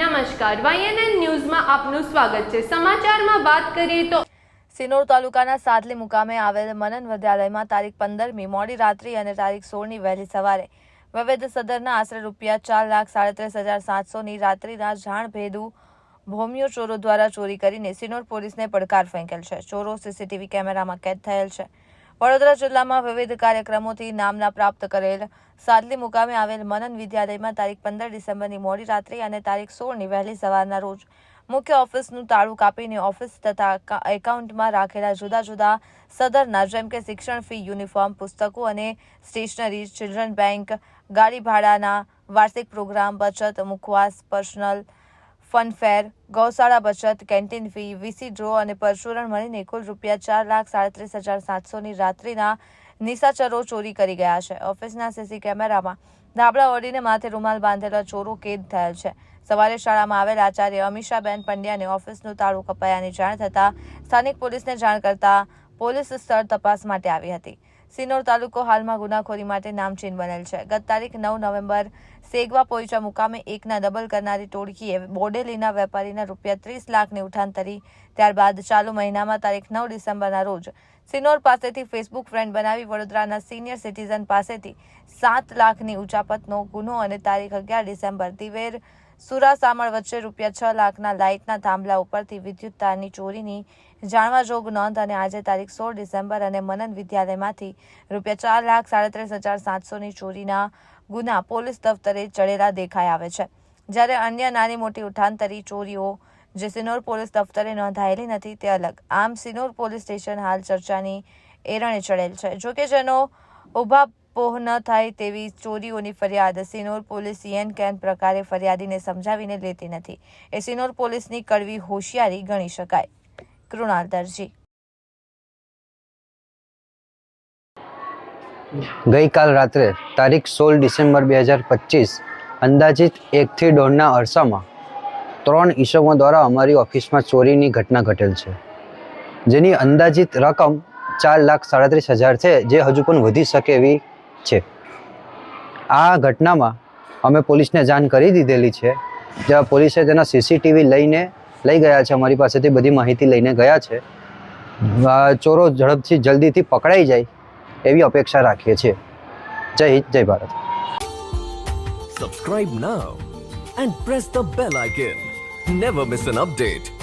નમસ્કાર વાયએનએન ન્યૂઝમાં આપનું સ્વાગત છે. સમાચારમાં વાત કરીએ તો સિનોર તાલુકાના સાદલી મુકામે આવેલ મનન વિદ્યાલયમાં તારીખ પંદરમી, મોડી રાત્રિ અને તારીખ સોળની વહેલી સવારે વિવિધ સદરના આશરે રૂપિયા ચાર લાખ સાડત્રીસ હજાર સાતસોની રાત્રિના જાણ ભેદુ ભોમિયો ચોરો દ્વારા ચોરી કરીને સિનોર પોલીસને પડકાર ફેંકેલ છે. ચોરો સીસીટીવી કેમેરામાં કેદ થયેલ છે. વડોદરા જિલ્લામાં વિવિધ કાર્યક્રમોથી નામના પ્રાપ્ત કરેલ સાદલી મુકામે આવેલ મનન વિદ્યાલયમાં તારીખ પંદર ડિસેમ્બરની મોડી રાત્રે અને તારીખ સોળની વહેલી સવારના રોજ મુખ્ય ઓફિસનું તાળું કાપીને ઓફિસ તથા એકાઉન્ટમાં રાખેલા જુદા જુદા સદરના, જેમ કે શિક્ષણ ફી, યુનિફોર્મ, પુસ્તકો અને સ્ટેશનરી, ચિલ્ડ્રન બેંક, ગાડી ભાડાના, વાર્ષિક પ્રોગ્રામ, બચત, મુખવાસ, પર્સનલ ફનફેર ગૌશાળા બચત, કેન્ટીન ફી, વીસી ડ્રો અને પરશુરણ મળીને કુલ રૂપિયા ચાર લાખ સાડત્રીસ હજાર સાતસોની રાત્રિના નિશાચરો ચોરી કરી ગયા છે. ઓફિસના સીસી કેમેરામાં ધાબળા ઓઢીને માથે રૂમાલ બાંધેલા ચોરો કેદ થયેલ છે. સવારે શાળામાં આવેલ આચાર્ય અમીષાબેન પંડ્યાને ઓફિસનું તાળું કપાયાની જાણ થતાં સ્થાનિક પોલીસને જાણ કરતા પોલીસ સ્થળ તપાસ માટે આવી હતી. સિનોર તાલુકો હાલમાં ગુનાખોરી માટે નામચીન બનેલ છે. ગત તારીખ નવ નવેમ્બર સેગવા પોઈચા મુકામે એકના ડબલ કરનારી ટોળકીએ બોડેલીના વેપારીના રૂપિયા ત્રીસ લાખની ઉઠાંતરી ત્યારબાદ ચાલુ મહિનામાં તારીખ નવ ડિસેમ્બરના રોજ સિનોર પાસેથી ફેસબુક ફ્રેન્ડ બનાવી વડોદરાના સિનિયર સિટીઝન પાસેથી સાત લાખની ઉચાપતનો ગુનો અને તારીખ અગિયાર ડિસેમ્બર દિવેર સુરાસામળ વચ્ચે રૂપિયા છ લાખના લાઇટના થાંભલા ઉપરથી વિદ્યુત તારની ચોરીની જાણવા જોગ નોંધ અને આજે તારીખ સોળ ડિસેમ્બર અને મનન વિદ્યાલયમાંથી રૂપિયા ચાર લાખ સાડત્રીસ હજાર સાતસોની ચોરીના ગુના પોલીસ દફતરે ચડેલા દેખાઈ આવે છે. જ્યારે અન્ય નાની મોટી ઉઠાંતરી ચોરીઓ જે સિનોર પોલીસ દફતરે નોંધાયેલી નથી તે અલગ. આમ સિનોર પોલીસ સ્ટેશન હાલ ચર્ચાની એરણે ચડેલ છે. જોકે જેનો ઊભા પોહ ન થાય તેવી ચોરીઓની ફરિયાદ સિનોર પોલીસ યન કેન પ્રકારે ફરિયાદીને સમજાવીને લેતી નથી. એ સિનોર પોલીસની કડવી હોશિયારી ગણી શકાય. કૃણાલ દરજી. ગઈકાલ રાત્રે તારીખ સોળ ડિસેમ્બર બે હજાર પચીસ, અંદાજિત એકથી દોઢના અરસામાં, ત્રણ ઈસમો દ્વારા અમારી ઓફિસમાં ચોરીની ઘટના ઘટેલ છે, જેની અંદાજિત રકમ ચાર લાખ સાડત્રીસ હજાર છે, જે હજુ પણ વધી શકે એવી છે. આ ઘટનામાં અમે પોલીસને જાણ કરી દીધેલી છે. જ્યાં પોલીસે તેના સીસીટીવી લઈને લઈ ગયા છે. અમારી પાસેથી બધી માહિતી લઈને ગયા છે. ચોરો ઝડપથી જલ્દીથી પકડાઈ જાય એવી અપેક્ષા રાખીએ છીએ. જય હિન્દ, જય Bharat. Subscribe now and press the bell icon never miss an update.